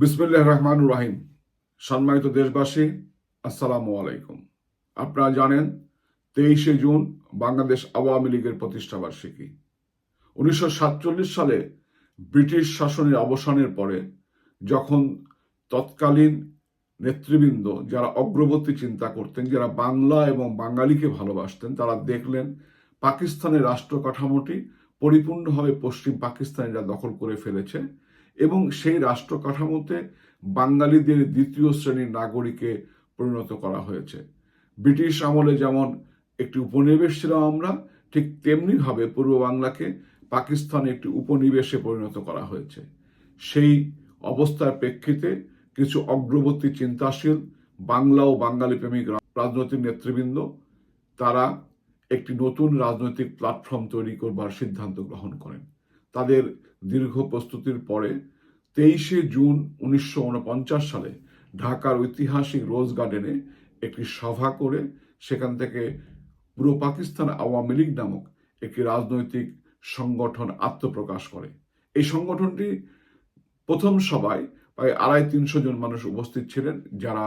বিসমিল্লাহ রহমান রাহিম। সম্মানিত দেশবাসী, আসসালামু আলাইকুম। আপনারা জানেন, তেইশে জুন বাংলাদেশ আওয়ামী লীগের প্রতিষ্ঠাবার্ষিকী উনিশশো সাতচল্লিশ সালে ব্রিটিশ শাসনের অবসানের পরে যখন তৎকালীন নেতৃবৃন্দ যারা অগ্রবর্তী চিন্তা করতেন, যারা বাংলা এবং বাঙালিকে ভালোবাসতেন, তারা দেখলেন পাকিস্তানের রাষ্ট্র কাঠামোটি পরিপূর্ণভাবে পশ্চিম পাকিস্তানিরা দখল করে ফেলেছে। এবং সেই রাষ্ট্র কাঠামোতে বাঙালিদের দ্বিতীয় শ্রেণির নাগরিকে পরিণত করা হয়েছে। ব্রিটিশ আমলে যেমন একটি উপনিবেশ ছিলাম আমরা, ঠিক তেমনিভাবে পূর্ব বাংলাকে পাকিস্তানে একটি উপনিবেশে পরিণত করা হয়েছে। সেই অবস্থার প্রেক্ষিতে কিছু অগ্রবর্তী চিন্তাশীল বাংলা ও বাঙালি প্রেমিক রাজনৈতিক নেতৃবৃন্দ, তারা একটি নতুন রাজনৈতিক প্ল্যাটফর্ম তৈরি করবার সিদ্ধান্ত গ্রহণ করেন। তাদের দীর্ঘ প্রস্তুতির পরে তেইশে জুন উনিশশো উনপঞ্চাশ সালে ঢাকার ঐতিহাসিক রোজ গার্ডেনে একটি সভা করে সেখান থেকে পুরো পাকিস্তান আওয়ামী লীগ নামক একটি রাজনৈতিক সংগঠন আত্মপ্রকাশ করে। এই সংগঠনটি প্রথম সভায় প্রায় আড়াই তিনশো জন মানুষ উপস্থিত ছিলেন, যারা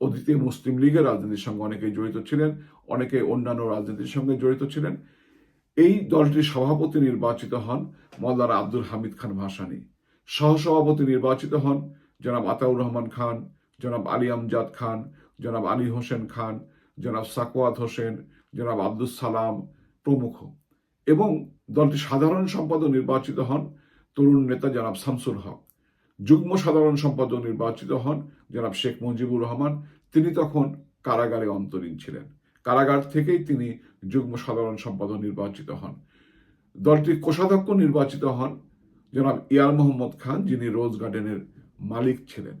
অতীতে মুসলিম লীগের রাজনীতির সঙ্গে অনেকে জড়িত ছিলেন অনেকে অন্যান্য রাজনীতির সঙ্গে জড়িত ছিলেন। এই দলটির সভাপতি নির্বাচিত হন মৌলানা আব্দুল হামিদ খান ভাসানী। সহসভাপতি নির্বাচিত হন জনাব আতাউর রহমান খান, জনাব আলী আমজাদ খান, জনাব আলী হোসেন খান, জনাব সাকওয়াত হোসেন, জনাব আব্দুল সালাম প্রমুখ। এবং দলটি সাধারণ সম্পাদক নির্বাচিত হন তরুণ নেতা জনাব শামসুল হক। যুগ্ম সাধারণ সম্পাদক নির্বাচিত হন জনাব শেখ মুজিবুর রহমান। তিনি তখন কারাগারে অন্তরীণ ছিলেন। কারাগার থেকেই তিনি যুগ্ম সাধারণ সম্পাদক নির্বাচিত হন। দলটির কোষাধ্যক্ষ নির্বাচিত হন জনাব ইয়ার মোহাম্মদ খান, যিনি রোজ গার্ডেনের মালিক ছিলেন।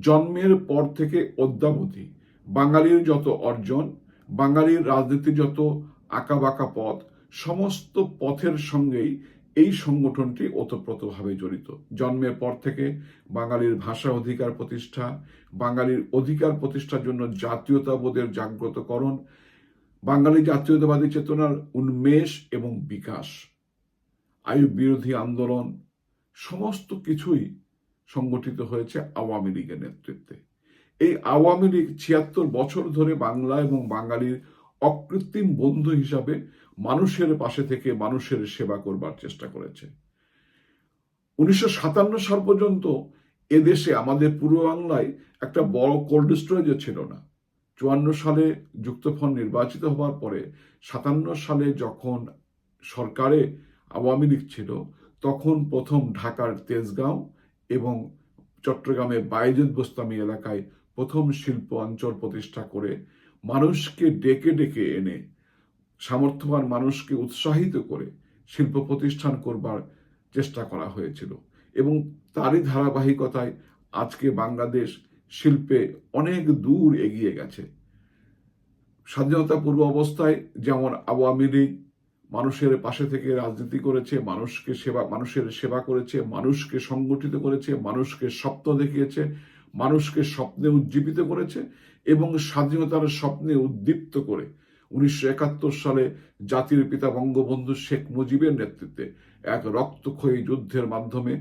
জন্মের পর থেকে অদ্যাবধি বাঙালির যত অর্জন, বাঙালির রাজনীতির যত আঁকাবাঁকা পথ, সমস্ত পথের সঙ্গেই এই সংগঠনটি ওতপ্রোতভাবে জড়িত। জন্মের পর থেকে বাঙালির ভাষা অধিকার প্রতিষ্ঠা, বাঙালির অধিকার প্রতিষ্ঠার জন্য জাতীয়তাবোধের জাগ্রতকরণ, বাঙালি জাতীয়তাবাদী চেতনার উন্মেষ এবং বিকাশ, আয়ু বিরোধী আন্দোলন, সমস্ত কিছুই সংগঠিত হয়েছে আওয়ামী লীগের নেতৃত্বে। এই আওয়ামী লীগ ছিয়াত্তর বছর ধরে বাংলা এবং বাঙালির অকৃত্রিম বন্ধু হিসাবে মানুষের পাশে থেকে মানুষের সেবা করবার চেষ্টা করেছে। উনিশশো সাতান্ন সাল পর্যন্ত এদেশে আমাদের পূর্ব বাংলায় একটা বড় কোল্ড স্টোরেজও ছিল না। চুয়ান্ন সালে যুক্তফ্রন্ট নির্বাচিত হওয়ার পরে সাতান্ন সালে যখন সরকারে আওয়ামী লীগ ছিল, তখন প্রথম ঢাকার তেজগাঁও এবং চট্টগ্রামের বাইজুদ বোস্তামি এলাকায় প্রথম শিল্প অঞ্চল প্রতিষ্ঠা করে মানুষকে ডেকে ডেকে এনে সামর্থ্যবান মানুষকে উৎসাহিত করে শিল্প প্রতিষ্ঠান করবার চেষ্টা করা হয়েছিল এবং তারই ধারাবাহিকতায় আজকে বাংলাদেশ শিল্পে অনেক দূর এগিয়ে গেছে। স্বাধীনতা পূর্ব অবস্থায় যেমন আওয়ামী লীগ মানুষের পাশে থেকে রাজনীতি করেছে, মানুষকে সেবা, মানুষের সেবা করেছে, মানুষকে সংগঠিত করেছে, মানুষকে স্বপ্ন দেখিয়েছে, মানুষকে স্বপ্নে উজ্জীবিত করেছে এবং স্বাধীনতার স্বপ্নে উদ্দীপ্ত করে উনিশশো একাত্তর সালে জাতির পিতা বঙ্গবন্ধু শেখ মুজিবের নেতৃত্বে এক রক্তক্ষয়ী যুদ্ধের মাধ্যমে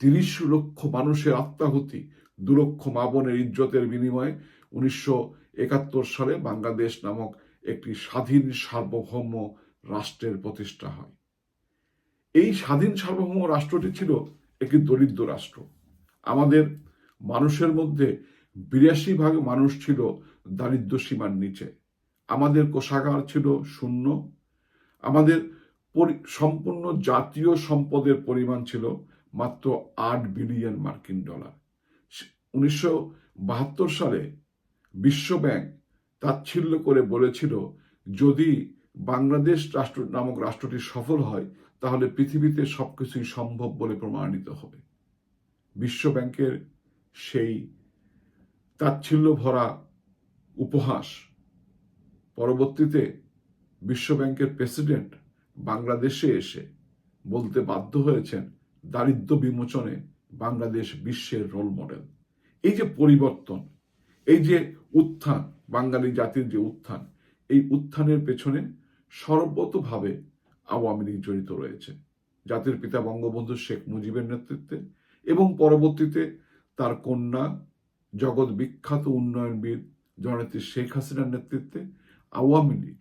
তিরিশ লক্ষ মানুষের আত্মাহুতি, দু লক্ষ মা বোনের ইজ্জতের বিনিময়ে উনিশশো একাত্তর সালে বাংলাদেশ নামক একটি স্বাধীন সার্বভৌম রাষ্ট্রের প্রতিষ্ঠা হয়। এই স্বাধীন সার্বভৌম রাষ্ট্রটি ছিল একটি দরিদ্র রাষ্ট্র। আমাদের মানুষের মধ্যে বিরাশি ভাগ মানুষ ছিল দারিদ্র সীমার নিচে। আমাদের কোষাগার ছিল শূন্য। আমাদের সম্পূর্ণ জাতীয় সম্পদের পরিমাণ ছিল মাত্র আট বিলিয়ন মার্কিন ডলার। উনিশশো বাহাত্তর সালে বিশ্বব্যাংক তাচ্ছিল্য করে বলেছিল, যদি বাংলাদেশ রাষ্ট্র, নামক রাষ্ট্রটি সফল হয়, তাহলে পৃথিবীতে সবকিছুই সম্ভব বলে প্রমাণিত হবে। বিশ্ব ব্যাংকের সেই তাচ্ছিল্য ভরা উপহাস পরবর্তীতে বিশ্ব ব্যাংকের প্রেসিডেন্ট বাংলাদেশে এসে বলতে বাধ্য হয়েছেন দারিদ্র বিমোচনে বাংলাদেশ বিশ্বের রোল মডেল এই যে পরিবর্তন, এই যে উত্থান, বাঙালি জাতির যে উত্থান, এই উত্থানের পেছনে সর্বতভাবে আওয়ামী লীগ জড়িত রয়েছে। জাতির পিতা বঙ্গবন্ধু শেখ মুজিবের নেতৃত্বে এবং পরবর্তীতে তার কন্যা জগৎ বিখ্যাত উন্নয়নবিদ জননেত্রী শেখ হাসিনার নেতৃত্বে আওয়ামী লীগ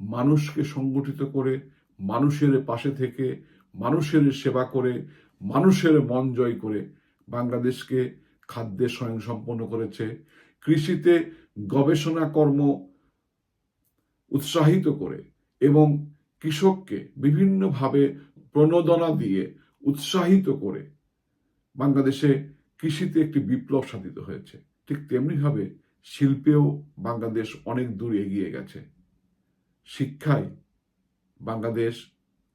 মানুষকে সংগঠিত করে, মানুষের পাশে থেকে, মানুষের সেবা করে, মানুষের মন জয় করে বাংলাদেশকে খাদ্যে স্বয়ংসম্পন্ন করেছে। কৃষিতে গবেষণা কর্ম উৎসাহিত করে এবং কৃষককে বিভিন্নভাবে প্রণোদনা দিয়ে উৎসাহিত করে বাংলাদেশে কৃষিতে একটি বিপ্লব সাধিত হয়েছে। ঠিক তেমনিভাবে শিল্পেও বাংলাদেশ অনেক দূর এগিয়ে গেছে। শিক্ষায় বাংলাদেশ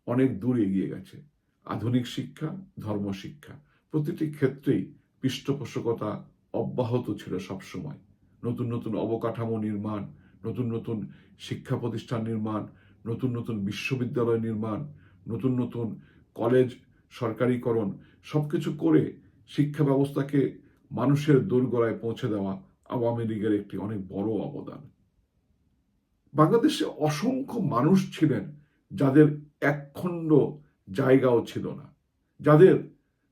অনেক দূর এগিয়ে গেছে। আধুনিক শিক্ষা ধর্ম শিক্ষা প্রতিটি ক্ষেত্রেই পৃষ্ঠপোষকতা অব্যাহত ছিল সবসময়। নতুন নতুন অবকাঠামো নির্মাণ, নতুন নতুন শিক্ষা প্রতিষ্ঠান নির্মাণ, নতুন নতুন বিশ্ববিদ্যালয় নির্মাণ, নতুন নতুন কলেজ সরকারিকরণ সবকিছু করে শিক্ষা ব্যবস্থাকে মানুষের দোরগোড়ায় পৌঁছে দেওয়া আওয়ামী লীগের একটি অনেক বড় অবদান। বাংলাদেশে অসংখ্য মানুষ ছিলেন যাদের একখণ্ড জায়গাও ছিল না। যাদের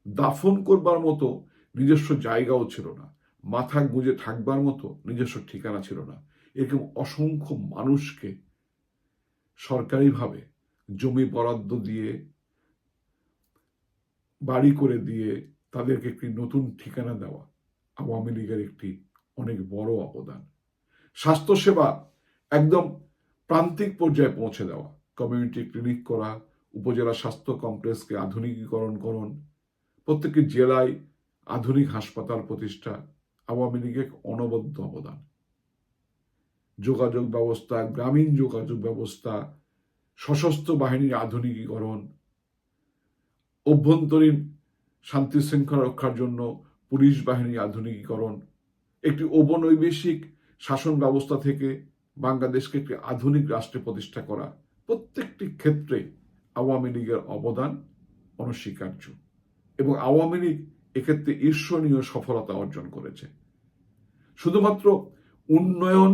দাফন করবার মতো নিজস্ব জায়গাও ছিল না। মাথা গুঁজে থাকবার মতো নিজস্ব ঠিকানা ছিল না। এরকম অসংখ্য মানুষকে সরকারিভাবে জমি বরাদ্দ দিয়ে, বাড়ি করে দিয়ে তাদেরকে একটি নতুন ঠিকানা দেওয়া আওয়ামী লীগের একটি অনেক বড় অবদান। স্বাস্থ্যসেবা একদম প্রান্তিক পর্যায়ে পৌঁছে দেওয়া। কমিউনিটি ক্লিনিক করা, উপজেলা স্বাস্থ্য কমপ্লেক্সকে আধুনিকীকরণ করুন, প্রত্যেকটি জেলায় আধুনিক হাসপাতাল প্রতিষ্ঠা আওয়ামী লীগের অনবদ্য অবদান। যোগাযোগ ব্যবস্থা, গ্রামীণ যোগাযোগ ব্যবস্থা, সশস্ত্র বাহিনীর আধুনিকীকরণ, অভ্যন্তরীণ শান্তি শৃঙ্খলা রক্ষার জন্য পুলিশ বাহিনীর আধুনিকীকরণ একটি ঔপনৈবেশিক শাসন ব্যবস্থা থেকে বাংলাদেশকে একটি আধুনিক রাষ্ট্রে প্রতিষ্ঠা করা প্রত্যেকটি ক্ষেত্রে আওয়ামী লীগের অবদান অনস্বীকার্য এবং আওয়ামী লীগ এক্ষেত্রে ঈর্ষণীয় সফলতা অর্জন করেছে। শুধুমাত্র উন্নয়ন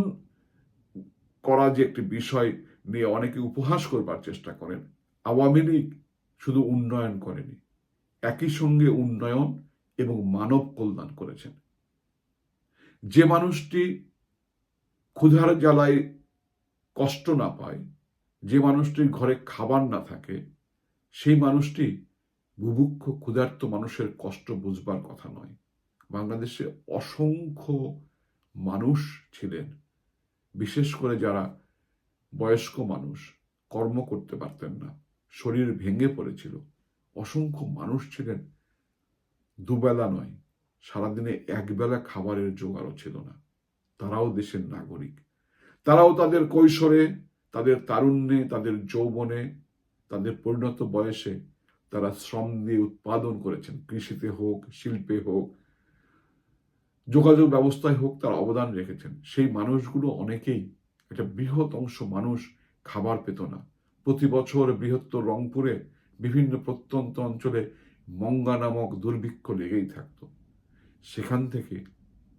করা যে একটি বিষয় নিয়ে অনেকে উপহাস করবার চেষ্টা করেন, আওয়ামী লীগ শুধু উন্নয়ন করেনি, একই সঙ্গে উন্নয়ন এবং মানব কল্যাণ করেছেন। যে মানুষটি ক্ষুধার জ্বালায় কষ্ট না পায়, যে মানুষটির ঘরে খাবার না থাকে, সেই মানুষটি বুভুক্ষ ক্ষুধার্ত মানুষের কষ্ট বুঝবার কথা নয়। বাংলাদেশে অসংখ্য মানুষ ছিলেন, বিশেষ করে যারা বয়স্ক মানুষ, কর্ম করতে পারতেন না, শরীর ভেঙে পড়েছিল। অসংখ্য মানুষ ছিলেন, দুবেলা নয় সারাদিনে একবেলা খাবারের জোগাড়ও ছিল না। তারাও দেশের নাগরিক। তারাও তাদের কৈশোরে, তাদের তারুণ্যে, তাদের যৌবনে, তাদের পরিণত বয়সে তারা শ্রম দিয়ে উৎপাদন করেছেন। কৃষিতে হোক, শিল্পে হোক, যোগাযোগ ব্যবস্থায় হোক তার অবদান রেখেছেন। সেই মানুষগুলো অনেকেই একটা বৃহৎ অংশ মানুষ খাবার পেত না। প্রতি বছর বৃহত্তর রংপুরে বিভিন্ন প্রত্যন্ত অঞ্চলে মঙ্গা নামক দুর্ভিক্ষ লেগেই থাকত। সেখান থেকে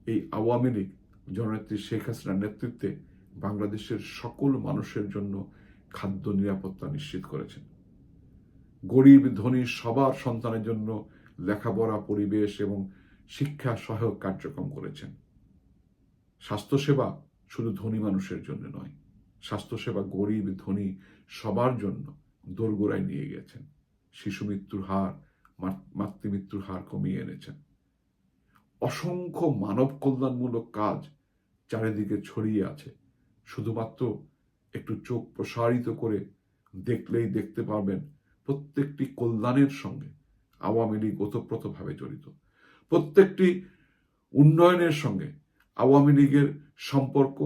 এই আওয়ামী লীগ, জননেত্রী শেখ হাসিনার নেতৃত্বে বাংলাদেশের সকল মানুষের জন্য খাদ্য নিরাপত্তা নিশ্চিত করেছেন। গরিব, ধনী সবার সন্তানের জন্য লেখাপড়া, পরিবেশ এবং শিক্ষা সহায়ক কার্যক্রম করেছেন। স্বাস্থ্যসেবা শুধু ধনী মানুষের জন্য নয়, স্বাস্থ্যসেবা গরিব, ধনী সবার জন্য দোরগোড়ায় নিয়ে গেছেন। শিশু মৃত্যুর হার মাতৃমৃত্যুর হার কমিয়ে এনেছেন। অসংখ্য মানব কল্যাণমূলক কাজ চারিদিকে ছড়িয়ে আছে। শুধুমাত্র একটু চোখ প্রসারিত করে দেখলেই দেখতে পারবেন প্রত্যেকটি কল্যাণের সঙ্গে আওয়ামী লীগ ওতপ্রোতভাবে জড়িত। প্রত্যেকটি উন্নয়নের সঙ্গে আওয়ামী লীগের সম্পর্ক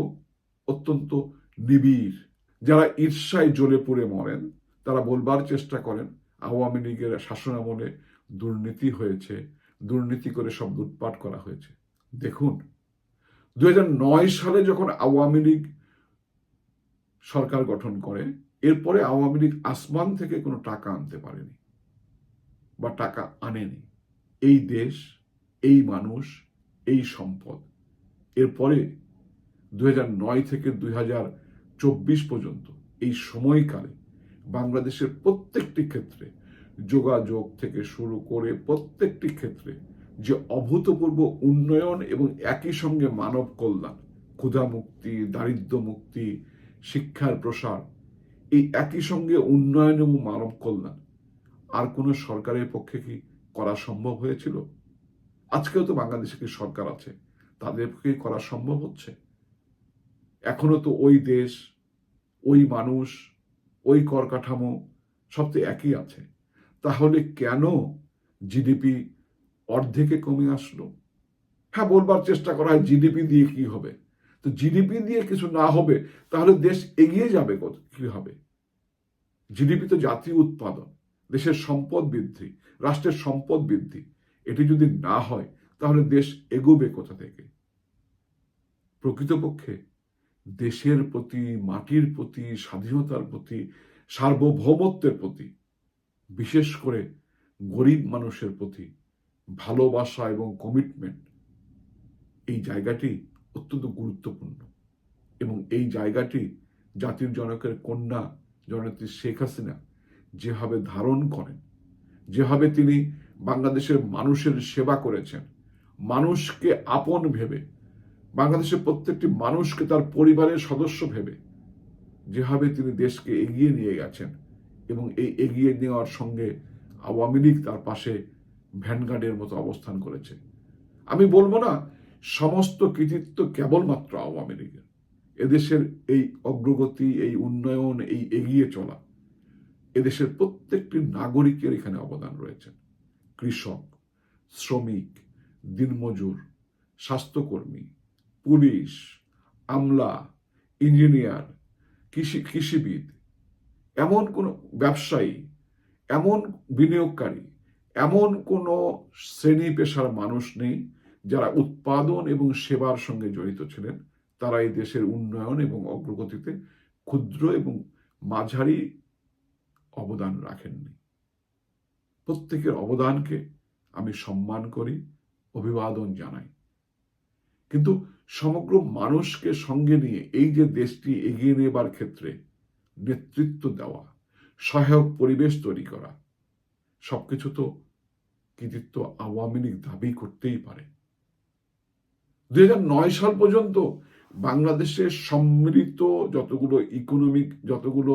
অত্যন্ত নিবিড়। যারা ঈর্ষায় জ্বলে পুড়ে মরেন, তারা বলবার চেষ্টা করেন, আওয়ামী লীগের শাসনামলে দুর্নীতি হয়েছে দুর্নীতি করে সব লুটপাট করা হয়েছে। দেখুন দু হাজার নয় সালে যখন আওয়ামী লীগ সরকার গঠন করে, এরপরে আওয়ামী লীগ আসমান থেকে কোনো টাকা আনতে পারেনি বা টাকা আনেনি। এই দেশ, এই মানুষ, এই সম্পদ। এরপরে দুই নয় থেকে দুই পর্যন্ত এই সময়কালে বাংলাদেশের প্রত্যেকটি ক্ষেত্রে যোগাযোগ থেকে শুরু করে প্রত্যেকটি ক্ষেত্রে যে অভূতপূর্ব উন্নয়ন এবং একই সঙ্গে মানব কল্যাণ, ক্ষুধা মুক্তি, দারিদ্র মুক্তি, শিক্ষার প্রসার, এই একই সঙ্গে উন্নয়ন এবং মানব কল্যাণ, আর কোনো সরকারের পক্ষে কি করা সম্ভব হয়েছিল? আজকেও তো বাংলাদেশে কি সরকার আছে, তাদের পক্ষে করা সম্ভব হচ্ছে? এখনও তো ওই দেশ, ওই মানুষ, ওই কর কাঠামো সব তো একই আছে। তাহলে কেন জিডিপি অর্ধেকে কমে আসলো? হ্যাঁ বলবার চেষ্টা করা হয় জিডিপি দিয়ে কি হবে? তো জিডিপি দিয়ে কিছু না হবে, তাহলে দেশ এগিয়ে যাবে কি হবে? জিডিপি তো জাতীয় উৎপাদন, দেশের সম্পদ বৃদ্ধি, রাষ্ট্রের সম্পদ বৃদ্ধি, এটি যদি না হয়, তাহলে দেশ এগোবে কোথা থেকে? প্রকৃতপক্ষে দেশের প্রতি, মাটির প্রতি, স্বাধীনতার প্রতি, সার্বভৌমত্বের প্রতি বিশেষ করে গরিব মানুষের প্রতি ভালোবাসা এবং কমিটমেন্ট এই জায়গাটি অত্যন্ত গুরুত্বপূর্ণ। এবং এই জায়গাটি জাতির জনকের কন্যা জননেত্রী শেখ হাসিনা যেভাবে ধারণ করেন, যেভাবে তিনি বাংলাদেশের মানুষের সেবা করেছেন, মানুষকে আপন ভেবে, বাংলাদেশের প্রত্যেকটি মানুষকে তার পরিবারের সদস্য ভেবে, যেভাবে তিনি দেশকে এগিয়ে নিয়ে গেছেন এবং এই এগিয়ে নেওয়ার সঙ্গে আওয়ামী লীগ তার পাশে ভ্যানগার্ডের মতো অবস্থান করেছে। আমি বলব না, সমস্ত কৃতিত্ব কেবলমাত্র আওয়ামী লীগের। এদেশের এই অগ্রগতি, এই উন্নয়ন, এই এগিয়ে চলা, এদেশের প্রত্যেকটি নাগরিকের এখানে অবদান রয়েছে। কৃষক, শ্রমিক, দিনমজুর, স্বাস্থ্যকর্মী, পুলিশ, আমলা, ইঞ্জিনিয়ার, কৃষি, কৃষিবিদ এমন কোনো ব্যবসায়ী, এমন বিনিয়োগকারী, এমন কোনো শ্রেণি পেশার মানুষ নেই যারা উৎপাদন এবং সেবার সঙ্গে জড়িত ছিলেন। তারা এই দেশের উন্নয়ন এবং অগ্রগতিতে ক্ষুদ্র এবং মাঝারি অবদান রাখেননি। প্রত্যেকের অবদানকে আমি সম্মান করি, অভিবাদন জানাই। কিন্তু সমগ্র মানুষকে সঙ্গে নিয়ে এই যে দেশটি এগিয়ে নেবার ক্ষেত্রে নেতৃত্ব দেওয়া, সহায়ক পরিবেশ তৈরি করা, সবকিছু তো কৃতিত্ব আওয়ামী লীগ দাবি করতেই পারে। দুই নয় সাল পর্যন্ত বাংলাদেশের সম্মিলিত যতগুলো ইকোনমিক যতগুলো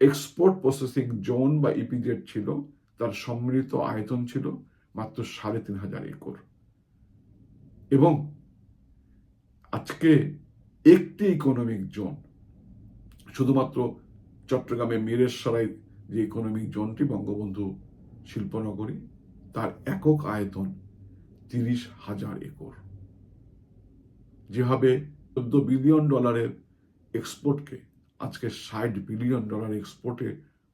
এক্সপোর্ট প্রসেসিং জোন বা ইপিজেড ছিল, তার সম্মিলিত আয়তন ছিল মাত্র সাড়ে তিন হাজার একর। এবং আজকে একটি ইকোনমিক জোন শুধুমাত্র চট্টগ্রামে মিরেশ্বরাই যে ইকোনমিক জোনটি বঙ্গবন্ধু শিল্পনগরী, তার একক আয়তন তিরিশ হাজার একর। যেভাবে চোদ্দ বিলিয়ন ডলারের এক্সপোর্টকে আজকে ষাট বিলিয়ন ডলার এক্সপোর্টে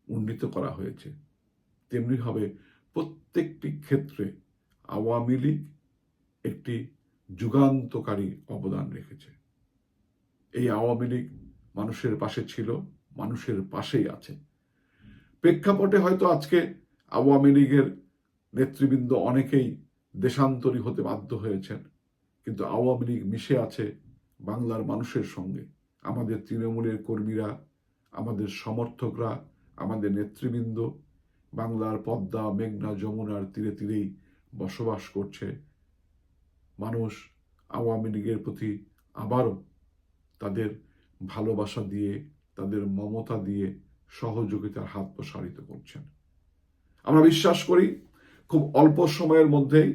উন্নীত করা হয়েছে, তেমনিভাবে প্রত্যেকটি ক্ষেত্রে আওয়ামী লীগ একটি যুগান্তকারী অবদান রেখেছে। এই আওয়ামী লীগ মানুষের পাশে ছিল মানুষের পাশেই আছে। প্রেক্ষাপটে হয়তো আজকে আওয়ামী লীগের নেতৃবৃন্দ অনেকেই দেশান্তরী হতে বাধ্য হয়েছেন, কিন্তু আওয়ামী লীগ মিশে আছে বাংলার মানুষের সঙ্গে। আমাদের তৃণমূলের কর্মীরা, আমাদের সমর্থকরা, আমাদের নেতৃবৃন্দ বাংলার পদ্মা, মেঘনা, যমুনার তীরে তীরেই বসবাস করছে। মানুষ আওয়ামী লীগের প্রতি আবারও তাদের ভালোবাসা দিয়ে তাদের মমতা দিয়ে সহযোগিতার হাত প্রসারিত করছেন। আমরা বিশ্বাস করি, খুব অল্প সময়ের মধ্যেই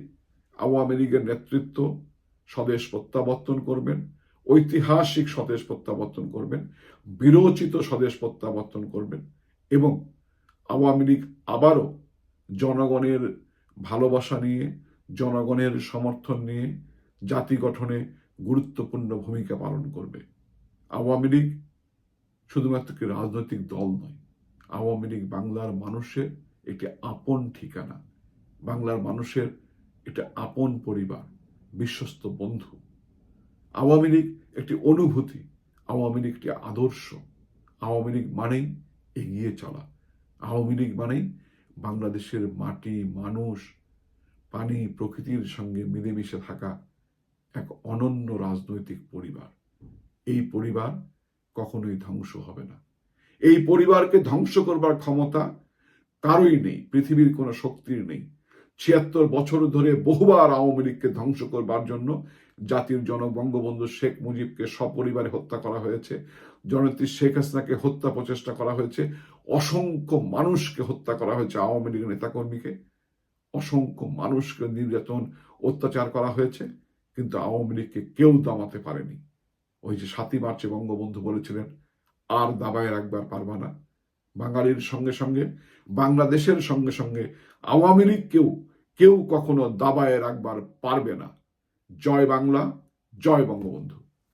আওয়ামী লীগের নেতৃত্ব স্বদেশ প্রত্যাবর্তন করবেন, ঐতিহাসিক স্বদেশ প্রত্যাবর্তন করবেন, বিরোচিত স্বদেশ প্রত্যাবর্তন করবেন এবং আওয়ামী লীগ আবারও জনগণের ভালোবাসা নিয়ে, জনগণের সমর্থন নিয়ে জাতি গঠনে গুরুত্বপূর্ণ ভূমিকা পালন করবে। আওয়ামী লীগ শুধুমাত্র রাজনৈতিক দল নয়, আওয়ামী লীগ বাংলার মানুষের একটি আপন ঠিকানা, বাংলার মানুষের একটা আপন পরিবার, বিশ্বস্ত বন্ধু। আওয়ামী লীগ একটি অনুভূতি, আওয়ামী লীগ একটি আদর্শ। আওয়ামী লীগ মানেই এগিয়ে চলা। আওয়ামী লীগ মানেই বাংলাদেশের মাটি, মানুষ, পানি, প্রকৃতির সঙ্গে মিলেমিশে থাকা এক অনন্য রাজনৈতিক পরিবার। এই পরিবার কখনোই ধ্বংস হবে না। এই পরিবারকে ধ্বংস করবার ক্ষমতা কারোই নেই, পৃথিবীর কোনো শক্তির নেই। ছিয়াত্তর বছর ধরে বহুবার আওয়ামী লীগকে ধ্বংস করবার জন্য জাতির জনক বঙ্গবন্ধু শেখ মুজিবকে সপরিবারে হত্যা করা হয়েছে, জননেত্রী শেখ হাসিনাকে হত্যা প্রচেষ্টা করা হয়েছে, অসংখ্য মানুষকে হত্যা করা হয়েছে আওয়ামী লীগের নেতাকর্মীকে। অসংখ্য মানুষকে নির্যাতন, অত্যাচার করা হয়েছে, কিন্তু আওয়ামী লীগকে কেউ দামাতে পারেনি। ওই যে সাতই মার্চে বঙ্গবন্ধু বলেছিলেন, আর দাবায় রাখবার পারবা না। বাঙালির সঙ্গে সঙ্গে, বাংলাদেশের সঙ্গে সঙ্গে, আওয়ামী লীগকেও কেউ কখনো দাবায় রাখবার পারবে না। জয় বাংলা, জয় বঙ্গবন্ধু।